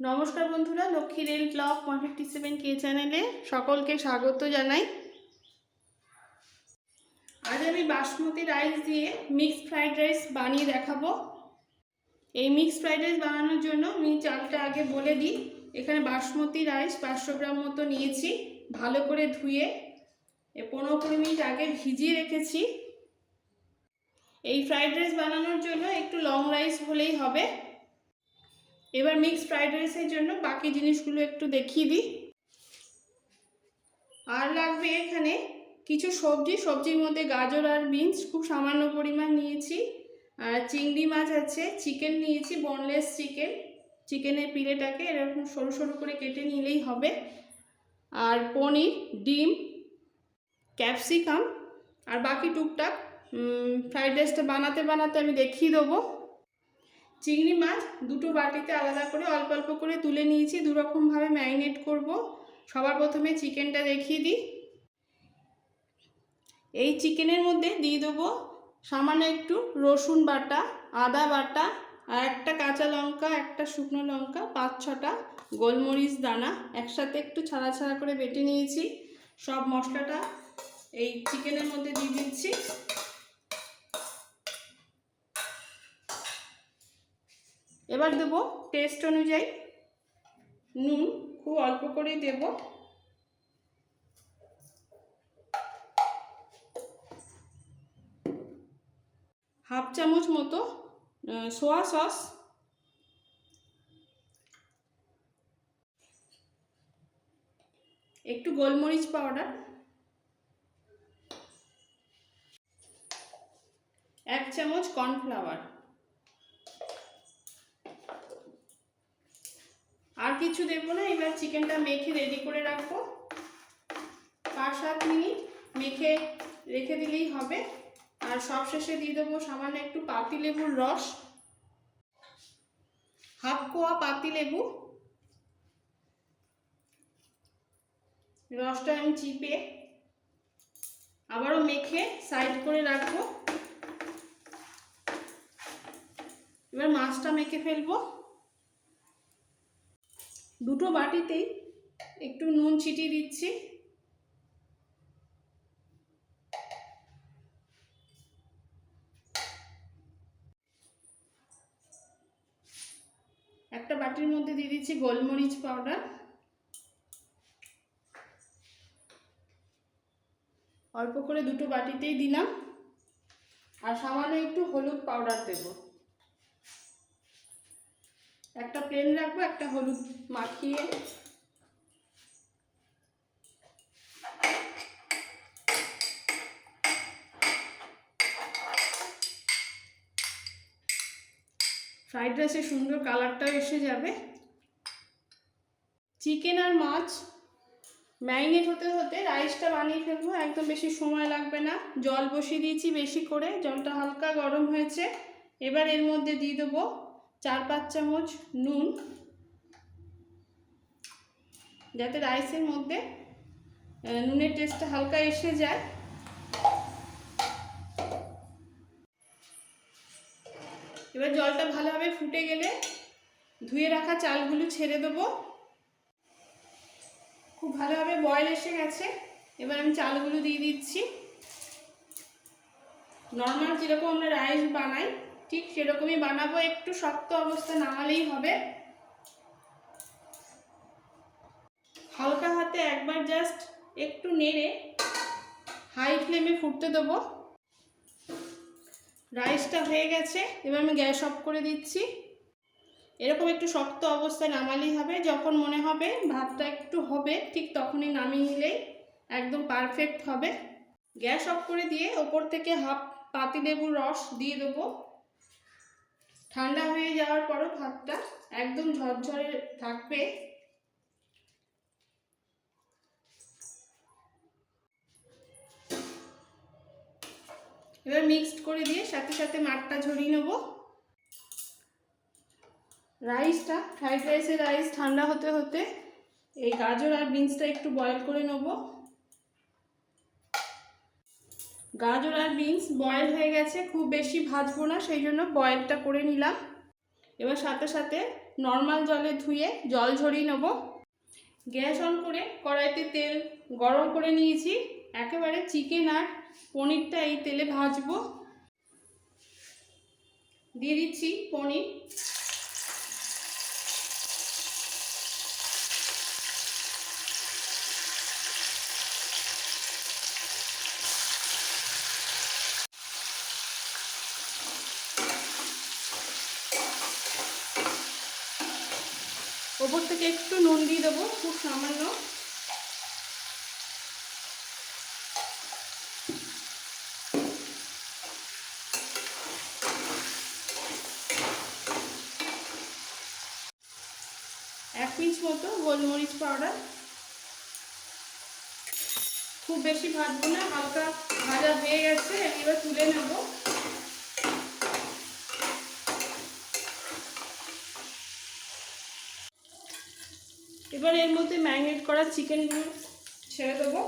নমস্কার বন্ধুরা, Lakshmi rail blog one fifty seven কে চ্যানেলে সকলকে স্বাগত জানাই। আজ আমি বাসমতি রাইস দিয়ে মিক্সড ফ্রাইড রাইস বানিয়ে দেখাবো। এই মিক্সড ফ্রাইড রাইস বানানোর জন্য আমি চালটা আগে বলে দিই। এখানে বাসমতি রাইস পাঁচশো গ্রাম মতো নিয়েছি, ভালো করে ধুয়ে। পনেরো কুড়ি মিনিট আগে ভিজিয়ে রেখেছি। এই ফ্রাইড রাইস বানানোর জন্য একটু লং রাইস হলেই হবে। এবার মিক্স ফ্রাইড রাইসের জন্য বাকি জিনিসগুলো একটু দেখিয়ে দিই। আর লাগবে এখানে কিছু সবজি, সবজির মধ্যে গাজর আর বিনস খুব সামান্য পরিমাণ নিয়েছি। আর চিংড়ি মাছ আছে চিকেন নিয়েছি বনলেস চিকেন চিকেনের পিলেটাকে এরকম সরু সরু করে কেটে নিলেই হবে। আর পনির, ডিম ক্যাপসিকাম আর বাকি টুকটাক ফ্রাইড রাইসটা বানাতে বানাতে আমি দেখিয়ে দেবো। চিংড়ি মাছ দুটো বাটিতে আলাদা করে অল্প অল্প করে তুলে নিয়েছি, দুরকমভাবে ম্যারিনেট করব। সবার প্রথমে চিকেনটা দেখিয়ে দিই। এই চিকেনের মধ্যে দিয়ে দেবো সামান্য একটু রসুন বাটা, আদা বাটা আর একটা কাঁচা লঙ্কা, একটা শুকনো লঙ্কা, পাঁচ ছটা গোলমরিচ দানা একসাথে একটু ছাড়া ছাড়া করে বেটে নিয়েছি। সব মশলাটা এই চিকেনের মধ্যে দিয়ে দিচ্ছি। এবার দেবো টেস্ট অনুযায়ী নুন, খুব অল্প করেই দেব। হাফ চামচ মতো সোয়া সস। একটু গোলমরিচ পাউডার। এক চামচ কর্নফ্লাওয়ার। আর কিছু দেবো না, এবার চিকেনটা মেখে রেডি করে রাখব। পাঁচ সাত মিনিট মেখে রেখে দিলেই হবে। আর সবশেষে দিয়ে দেবো সামান্য একটু পাতি লেবুর রস। হাফ কোয়া পাতি লেবু। রসটা আমি চিপে আবারও মেখে সাইড করে রাখব। এবার মাছটা মেখে ফেলব। দুটো বাটিতেই একটু নুন ছিটিয়ে দিচ্ছি। একটা বাটির মধ্যে দিয়ে দিচ্ছি গোলমরিচ পাউডার। অল্প করে দুটো বাটিতেই দিলাম। আর সামান্য একটু হলুদ পাউডার দেবো। একটা প্লেন রাখব, একটা হলুদ মাখিয়ে। ফ্রাইড রাইসের সুন্দর কালারটাও এসে যাবে। চিকেন আর মাছ ম্যারিনেট হতে হতে রাইসটা বানিয়ে ফেলব, একদম বেশি সময় লাগবে না। জল বসিয়ে দিয়েছি বেশি করে, জলটা হালকা গরম হয়েছে। এবার এর মধ্যে দিয়ে দেবো চার পাঁচ চামচ নুন, যাতে রাইসের মধ্যে নুনের টেস্টটা হালকা এসে যায়। এবার জলটা ভালোভাবে ফুটে গেলে ধুয়ে রাখা চালগুলো ছেড়ে দেবো। খুব ভালোভাবে বয়েল এসে গেছে। এবার আমি চালগুলো দিয়ে দিচ্ছি। নর্মাল যেরকম আমরা রাইস বানাই ঠিক সেরকমই বানাবো, একটু শক্ত অবস্থা নামালেই হবে। হালকা হাতে একবার জাস্ট একটু নেড়ে হাই ফ্লেমে ফুটতে দেবো। রাইসটা হয়ে গেছে, এবার আমি গ্যাস অফ করে দিচ্ছি। এরকম একটু শক্ত অবস্থায় নামালেই হবে, যখন মনে হবে ভাতটা একটু হবে, ঠিক তখনই নামিয়ে নিলেই একদম পারফেক্ট হবে। গ্যাস অফ করে দিয়ে ওপর থেকে হাফ পাতিলেবুর রস দিয়ে দেবো। ঠান্ডা হয়ে যাওয়ার পরও ভাতটা একদম ঝরঝরে থাকবে। এবার মিক্সড করে দিয়ে সাথে সাথে মাঠটা ঝরিয়ে নেব। রাইসটা ফ্রাইড রাইসের রাইস ঠান্ডা হতে হতে এই গাজর আর বিনসটা একটু বয়েল করে নেব। গাজর আর বিনস বয়েল হয়ে গেছে, খুব বেশি ভাজবো না, সেই জন্য বয়েলটা করে নিলাম। এবার সাথে সাথে নর্মাল জলে ধুয়ে জল ঝরিয়ে নেব। গ্যাস অন করে কড়াইতে তেল গরম করে নিয়েছি। একেবারে চিকেন আর পনিরটা এই তেলে ভাজবো। দিয়ে দিচ্ছি পনির। ওপর থেকে একটু নুন দিয়ে দেবো, খুব সামান্য। এক পিঞ্চ মতো গোলমরিচ পাউডার। খুব বেশি ভাজবো না, হালকা ভাজা হয়ে গেছে, এবার তুলে নেব। এবার এর মধ্যে ম্যারিনেট করা চিকেনগুলো ছেড়ে দেবো।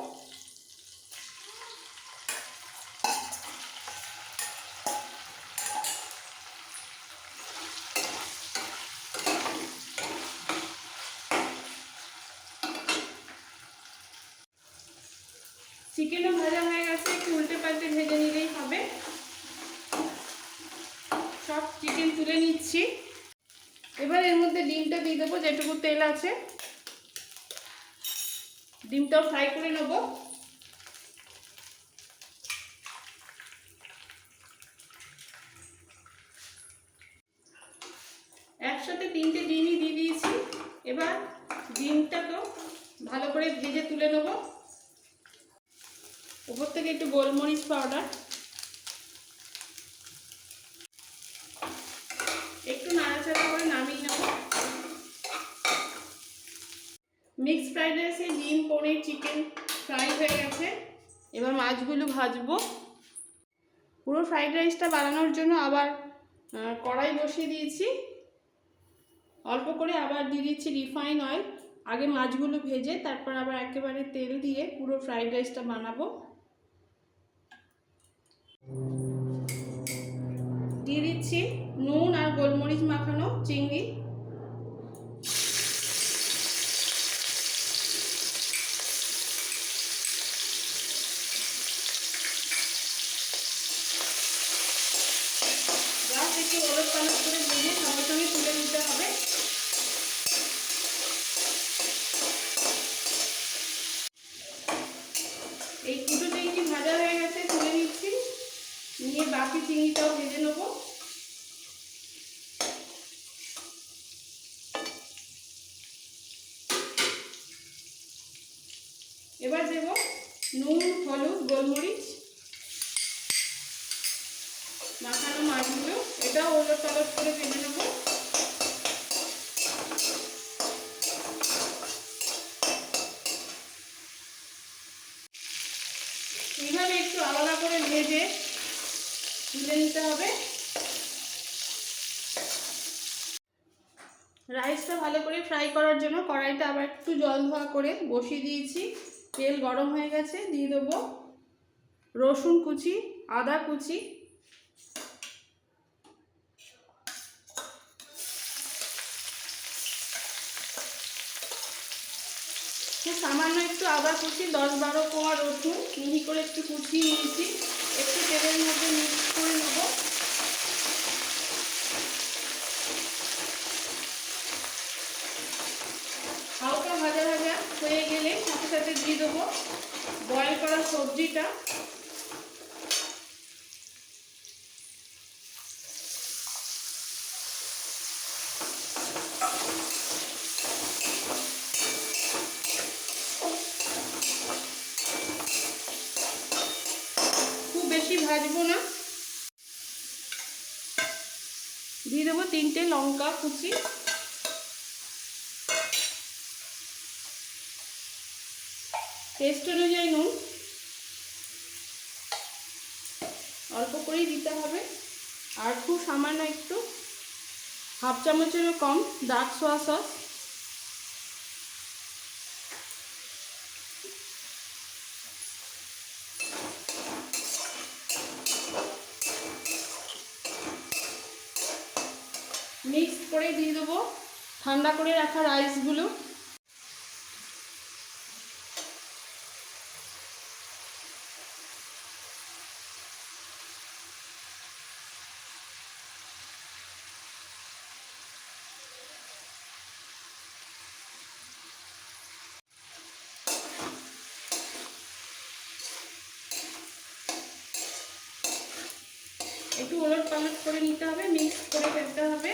চিকেনও ভাজা হয়ে গেছে, একটু উল্টে পাল্টে ভেজে নিলেই হবে। সব চিকেন তুলে নিচ্ছি। এবার এর মধ্যে ডিমটা দিয়ে দেবো, যেটুকু তেল আছে। ডিমটাও ফ্রাই করে নেব। একসাথে তিনটে ডিমই দিয়ে দিয়েছি। এবার ডিমটাকেও ভালো করে ভেজে তুলে নেব। উপর থেকে একটু গোলমরিচ পাউডার একটু নাড়াচাড়া করে নামিয়ে নেব মিক্সড ফ্রাইড রাইসে ডিম, পনির চিকেন ফ্রাই হয়ে গেছে। এবার মাছগুলো ভাজবো। পুরো ফ্রাইড রাইসটা বানানোর জন্য আবার কড়াই বসিয়ে দিয়েছি। অল্প করে আবার দিয়ে দিচ্ছি রিফাইন অয়েল আগে মাছগুলো ভেজে তারপর আবার একেবারে তেল দিয়ে পুরো ফ্রাইড রাইসটা বানাবো। দিয়ে দিচ্ছি নুন আর গোলমরিচ মাখানো চিংড়ি গাছ একটু ওলট পালট করে ভেজে সঙ্গে সঙ্গে তুলে নিতে হবে এই দুটো চিংড়ি ভাজা হয়ে গেছে তুলে নিচ্ছি নিয়ে বাকি চিংড়িটাও ভেজে নেব। এবার দেব নুন, হলুদ, গোলমরিচ, মাখানো মাছগুলো। এটাও ওলট পালট করে ভেজে নেব এইভাবে একটু আলাদা করে ভেজে তুলে নিতে হবে। রাইসটা ভালো করে ফ্রাই করার জন্য কড়াইটা আবার একটু জল ধোয়া করে বসিয়ে দিয়েছি। তেল গরম হয়ে গেছে, দিয়ে দেবো রসুন কুচি, আদা কুচি। সামান্য একটু আদা কুচি, দশ বারো কোয়া রসুন, মিহি করে একটু কুচিয়ে নিয়েছি। একটু তেলের মধ্যে মিক্স করে নেব। হালকা ভাজা ভাজা হয়ে গেলে সাথে সাথে দিয়ে দেবো। বয়েল করা সবজিটা খুব বেশি ভাজবো না। দিয়ে দেবো তিনটে লঙ্কা কুচি। টেস্ট অনুযায়ী নুন। অল্প করেই দিতে হবে। আর খুব সামান্য একটু হাফ চামচেরও কম ডার্ক সোয়া সস মিক্স করে দিয়ে দেবো ঠান্ডা করে রাখা রাইসগুলো। একটু ওলট পালট করে নিতে হবে মিক্স করে ফেলতে হবে।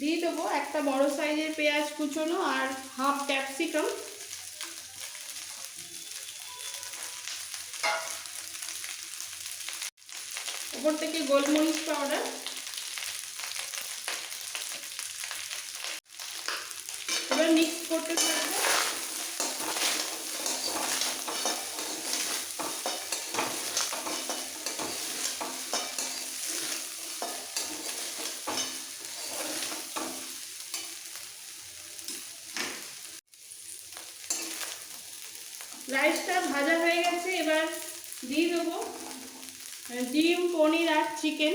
দিয়ে দেবো। একটা বড় সাইজের পেঁয়াজ কুচোনো আর হাফ ক্যাপসিকাম। উপর থেকে গোলমরিচ পাউডার। এবার মিক্স করতে থাকব রাইসটা ভাজা হয়ে গেছে এবার দিয়ে দেবো আহ, ডিম পনির আর চিকেন।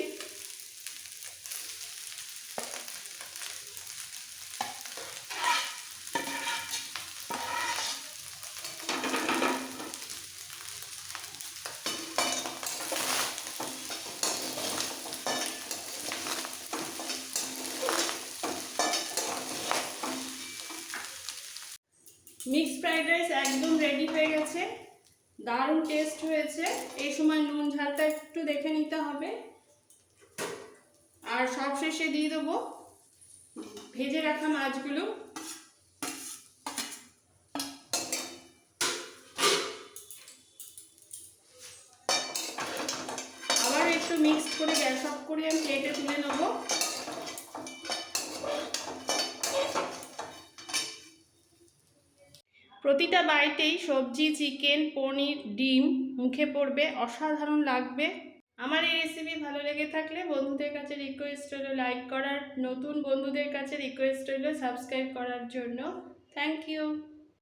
মিক্স ফ্রাইড রাইস একদম রেডি হয়ে গেছে। দারুণ টেস্ট হয়েছে। এই সময় নুন ঝালটা একটু দেখে নিতে হবে। আর সব শেষে দিয়ে দেবো ভেজে রাখা মাছগুলো। আবার একটু মিক্স করে গ্যাস অফ করে আমি প্লেটে তুলে নেব। প্রতিটা বাড়িতেই সবজি, চিকেন, পনির, ডিম মুখে পড়বে, অসাধারণ লাগবে। আমার এই রেসিপি ভালো লেগে থাকলে বন্ধুদের কাছে রিকোয়েস্ট হলো লাইক করার, নতুন বন্ধুদের কাছে রিকোয়েস্ট হলো সাবস্ক্রাইব করার জন্য। Thank you